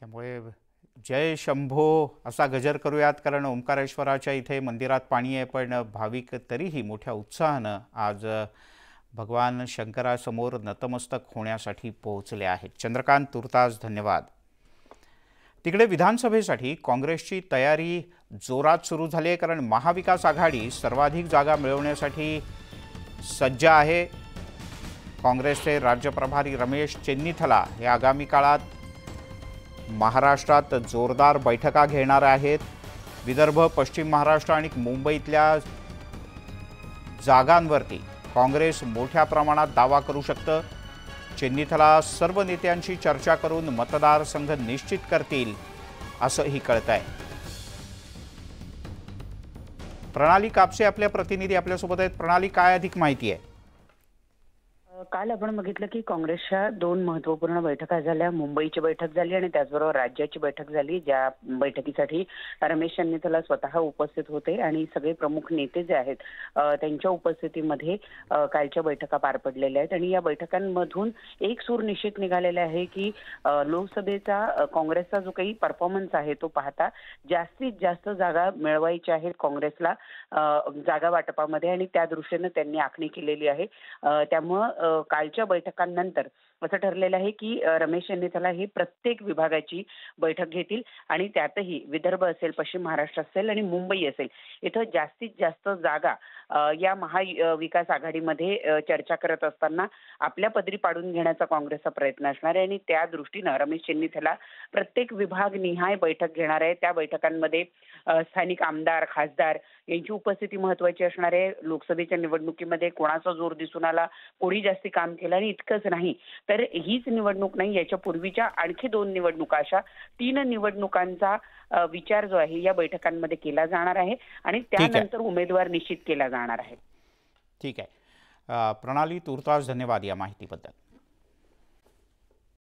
त्यामुळे जय शंभो असा गजर करूयात कारण ओंकारेश्वराच्या इथे मंदिरात पाणी आहे पण भाविक तरीही मोठ्या उत्साहानं आज भगवान शंकरासमोर नतमस्तक होण्यासाठी पोहोचले आहेत. चंद्रकांत तुर्तास धन्यवाद. तिकडे विधानसभेसाठी काँग्रेसची तयारी जोरात सुरू झाली आहे कारण महाविकास आघाडी सर्वाधिक जागा मिळवण्यासाठी सज्ज आहे. काँग्रेसचे राज्य प्रभारी रमेश चेन्नीथला हे आगामी काळात महाराष्ट्रात जोरदार बैठका घेणार आहेत. विदर्भ पश्चिम महाराष्ट्र आणि मुंबईतल्या जागांवरती काँग्रेस मोठ्या प्रमाणात दावा करू शकतं. चेन्नीथला सर्व नेत्यांशी चर्चा करून मतदारसंघ निश्चित करतील असंही कळत आहे प्रणाली कापसे आपल्या प्रतिनिधी आपल्यासोबत आहेत. प्रणाली काय अधिक माहिती आहे? काल आपण बघितलं की काँग्रेसच्या दोन महत्त्वपूर्ण बैठका झाल्या. मुंबईची बैठक झाली आणि त्याचबरोबर राज्याची बैठक झाली ज्या बैठकीसाठी रमेश त्याला स्वतः उपस्थित होते आणि सगळे प्रमुख नेते जे आहेत त्यांच्या उपस्थितीमध्ये कालच्या बैठका पार पडलेल्या आहेत. आणि या बैठकांमधून एक सूर निश्चित निघालेला आहे की लोकसभेचा काँग्रेसचा जो काही परफॉर्मन्स आहे तो पाहता जास्तीत जास्त जागा मिळवायच्या आहेत काँग्रेसला जागा वाटपामध्ये आणि त्या दृष्टीनं त्यांनी आखणी केलेली आहे. त्यामुळं कालच्या बैठकांनंतर असं ठरलेलं आहे की रमेश यांनी त्याला ही प्रत्येक विभागाची बैठक घेतील आणि त्यातही विदर्भ असेल पश्चिम महाराष्ट्र असेल आणि मुंबई असेल इथं जास्तीत जास्त जागा या महाविकास आघाडीमध्ये चर्चा करत असताना आपल्या पदरी पाडून घेण्याचा काँग्रेसचा प्रयत्न असणार आहे आणि त्या दृष्टीनं रमेश यांनी त्याला प्रत्येक विभाग निहाय बैठक घेणार आहे. त्या बैठकांमध्ये स्थानिक आमदार खासदार यांची उपस्थिती महत्वाची असणार आहे. लोकसभेच्या निवडणुकीमध्ये कोणाचा जोर दिसून आला? कोणी जास्त जास्ती काम केलं आणि इतकंच नाही. तर हीच निवडणूक नाही याच्या पूर्वीच्या आणखी दोन निवडणुका अशा तीन निवडणुकांचा विचार जो आहे या बैठकांमध्ये केला जाणार आहे आणि त्यानंतर उमेदवार निश्चित केला जाणार आहे. ठीक आहे. प्रणाली तुर्तास धन्यवाद या माहितीबद्दल.